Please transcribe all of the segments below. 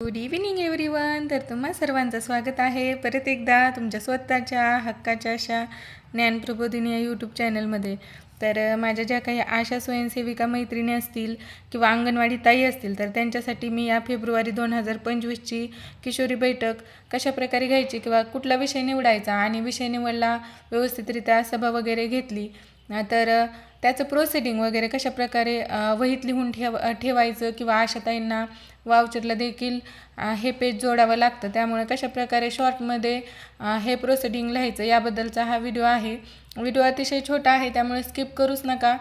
Good evening everyone तर तुम्हा सर्वांचं स्वागत आहे. परत एकदा तुमच्या स्वतःच्या हक्काच्या अशा ज्ञानप्रबोधिनी या यूट्यूब चॅनलमध्ये तर माझ्या ज्या काही आशा स्वयंसेविका मैत्रिणी असतील किंवा अंगणवाडी ताई असतील तर त्यांच्यासाठी मी या फेब्रुवारी दोन हजार पंचवीसची किशोरी बैठक कशाप्रकारे घ्यायची किंवा कुठला विषय निवडायचा आणि विषय निवडला व्यवस्थितरित्या सभा वगैरे घेतली. तर त्याचं प्रोसिडिंग वगैरे कशाप्रकारे वहीत लिहून ठेव ठेवायचं किंवा आशाताईंना वावचरला देखील हे पेज जोडावं लागतं. त्यामुळे कशाप्रकारे शॉर्टमध्ये हे प्रोसिडिंग लिहायचं याबद्दलचा हा व्हिडिओ आहे. व्हिडिओ अतिशय छोटा आहे त्यामुळे स्किप करूच नका.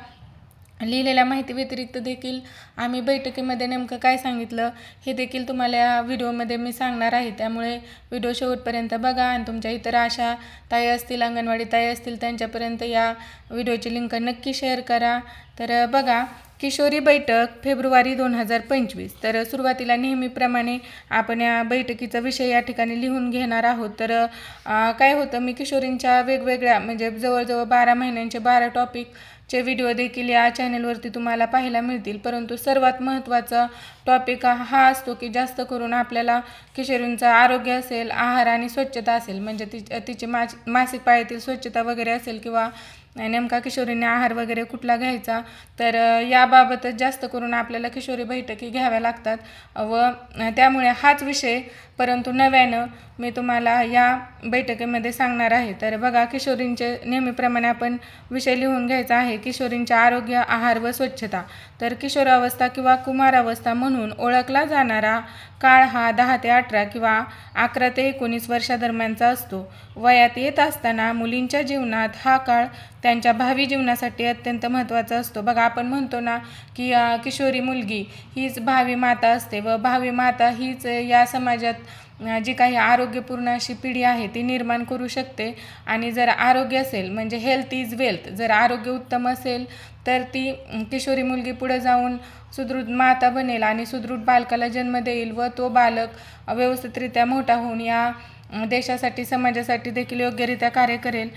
लिहिलेल्या माहिती व्यतिरिक्त देखील आम्ही बैठकीमध्ये नेमकं काय सांगितलं हे देखील तुम्हाला या व्हिडिओमध्ये मी सांगणार आहे. त्यामुळे व्हिडिओ शेवटपर्यंत बघा आणि तुमच्या इतर आशा ताई असतील अंगणवाडी ताई असतील त्यांच्यापर्यंत या व्हिडिओची लिंक नक्की शेअर करा. तर बघा किशोरी बैठक फेब्रुवारी दोन हजार पंचवीस. तर सुरुवातीला नेहमीप्रमाणे आपण या बैठकीचा विषय या ठिकाणी लिहून घेणार आहोत. तर काय होतं मी किशोरींच्या वेगवेगळ्या म्हणजे जवळजवळ बारा महिन्यांचे बारा टॉपिकचे व्हिडिओ देखील या चॅनलवरती तुम्हाला पाहायला मिळतील. परंतु सर्वात महत्त्वाचा टॉपिक हा असतो की जास्त करून आपल्याला किशोरींचं आरोग्य असेल आहार आणि स्वच्छता असेल म्हणजे ति तिची मास मासिक पाळीतील स्वच्छता वगैरे असेल किंवा नेमका किशोरीने आहार वगैरे कुठला घ्यायचा? तर याबाबतच जास्त करून आपल्याला किशोरी बैठकी घ्याव्या लागतात. व त्यामुळे हाच विषय परंतु नव्यानं मी तुम्हाला या बैठकीमध्ये सांगणार आहे. तर बघा किशोरींचे नेहमीप्रमाणे आपण विषय लिहून घ्यायचा आहे किशोरींचे आरोग्य आहार व स्वच्छता. तर किशोरावस्था किंवा कुमारावस्था म्हणून ओळखला जाणारा काळ हा दहा ते अठरा किंवा अकरा ते एकोणीस वर्षादरम्यानचा असतो. वयात येत असताना मुलींच्या जीवनात हा काळ त्यांच्या भावी जीवनासाठी अत्यंत महत्त्वाचा असतो. बघा आपण म्हणतो ना की किशोरी मुलगी हीच भावी माता असते व भावी माता हीच या समाजात जी काही आरोग्यपूर्ण अशी पिढी आहे ती निर्माण करू शकते. आणि जर आरोग्य असेल म्हणजे हेल्थ इज वेल्थ जर आरोग्य उत्तम असेल तर ती किशोरी मुलगी पुढे जाऊन सुदृढ माता बनेल आणि सुदृढ बालकाला जन्म देईल व तो बालक व्यवस्थितरित्या मोठा होऊन या देशासाठी समाजासाठी देखील योग्यरित्या कार्य करेल.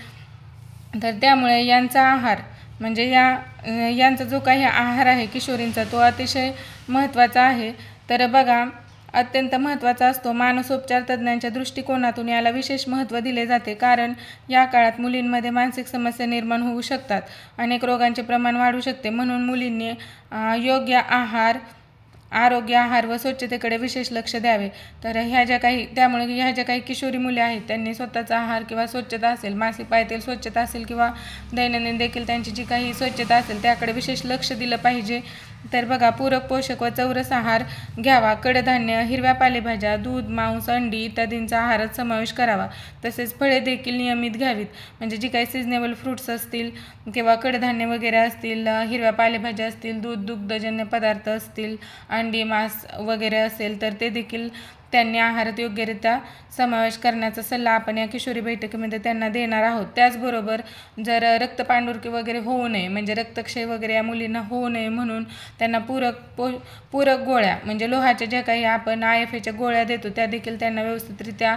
तर त्यामुळे यांचा आहार म्हणजे या यांचा जो काही आहार आहे किशोरींचा तो अतिशय महत्त्वाचा आहे. तर बघा अत्यंत महत्त्वाचा असतो मानसोपचार तज्ज्ञांच्या दृष्टिकोनातून याला विशेष महत्त्व दिले जाते कारण या काळात मुलींमध्ये मानसिक समस्या निर्माण होऊ शकतात. अनेक रोगांचे प्रमाण वाढू शकते म्हणून मुलींनी योग्य आहार आरोग्य आहार व स्वच्छतेकडे विशेष लक्ष द्यावे. तर ह्या ज्या काही त्यामुळे ह्या ज्या काही किशोरी मुले आहेत त्यांनी स्वतःचा आहार किंवा स्वच्छता असेल मासिक पायातील स्वच्छता असेल किंवा दैनंदिन देखील त्यांची जी काही स्वच्छता असेल त्याकडे विशेष लक्ष दिलं पाहिजे. तर बघा पूरक पोषक व चौरस आहार घ्यावा. कडधान्य हिरव्या पालेभाज्या दूध मांस अंडी इत्यादींचा आहारात समावेश करावा. तसेच फळे देखील नियमित घ्यावीत. म्हणजे जी काही सिजनेबल फ्रुट्स असतील किंवा कडधान्य वगैरे असतील हिरव्या पालेभाज्या असतील दूध दुग्धजन्य पदार्थ असतील अंडी मांस वगैरे असेल तर ते देखील त्यांनी आहारात योग्यरित्या समावेश करण्याचा सल्ला आपण या किशोरी बैठकीमध्ये त्यांना देणार आहोत. त्याचबरोबर जर रक्तपांडुरकी वगैरे होऊ नये म्हणजे रक्तक्षय वगैरे या मुलींना होऊ नये म्हणून त्यांना पूरक पो पूरक गोळ्या म्हणजे लोहाच्या ज्या काही आपण आय एफ एच्या गोळ्या देतो त्या देखील त्यांना व्यवस्थितरित्या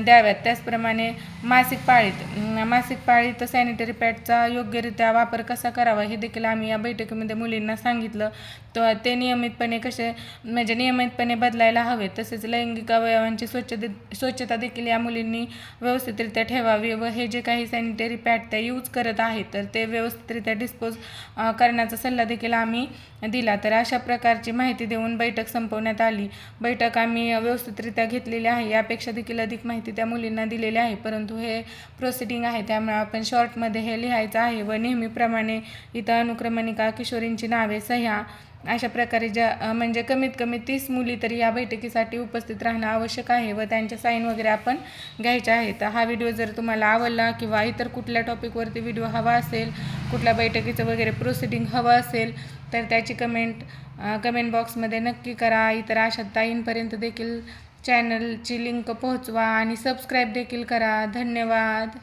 द्याव्यात. त्याचप्रमाणे मासिक पाळीत मासिक पाळीत सॅनिटरी पॅडचा योग्यरित्या वापर कसा करावा हे देखील आम्ही या बैठकीमध्ये मुलींना सांगितलं. तर ते नियमितपणे कसे म्हणजे नियमितपणे बदलायला हवे तसेच लैंगिक अवयवांची स्वच्छते स्वच्छता देखील या मुलींनी व्यवस्थितरित्या ठेवावी व हे जे काही सॅनिटरी पॅड त्या यूज करत आहेत तर ते व्यवस्थितरित्या डिस्पोज करण्याचा सल्ला देखील आम्ही दिला. तर अशा प्रकारची माहिती देऊन बैठक संपवण्यात आली. बैठक आम्ही व्यवस्थितरित्या घेतलेली आहे. यापेक्षा देखील अधिक माहिती त्या मुलींना दिलेली आहे. परंतु हे प्रोसिडिंग आहे. त्यामुळे आपण शॉर्टमध्ये हे लिहायचं आहे व नेहमीप्रमाणे इथं अनुक्रमणिका किशोरींची नावे सह्या अशा प्रकारे ज्या म्हणजे कमीत कमी तीस मुली तरी या बैठकीसाठी उपस्थित राहणं आवश्यक आहे व त्यांच्या साईन वगैरे आपण घ्यायच्या आहेत. हा व्हिडिओ जर तुम्हाला आवडला किंवा इतर कुठल्या टॉपिकवरती व्हिडिओ हवा असेल कुठल्या बैठकीचं वगैरे प्रोसिडिंग हवं असेल तर त्याची कमेंट कमेंट बॉक्समध्ये नक्की करा. इतर अशा ताईंपर्यंत देखील चॅनलची लिंक पोहोचवा आणि सबस्क्राईब देखील करा. धन्यवाद.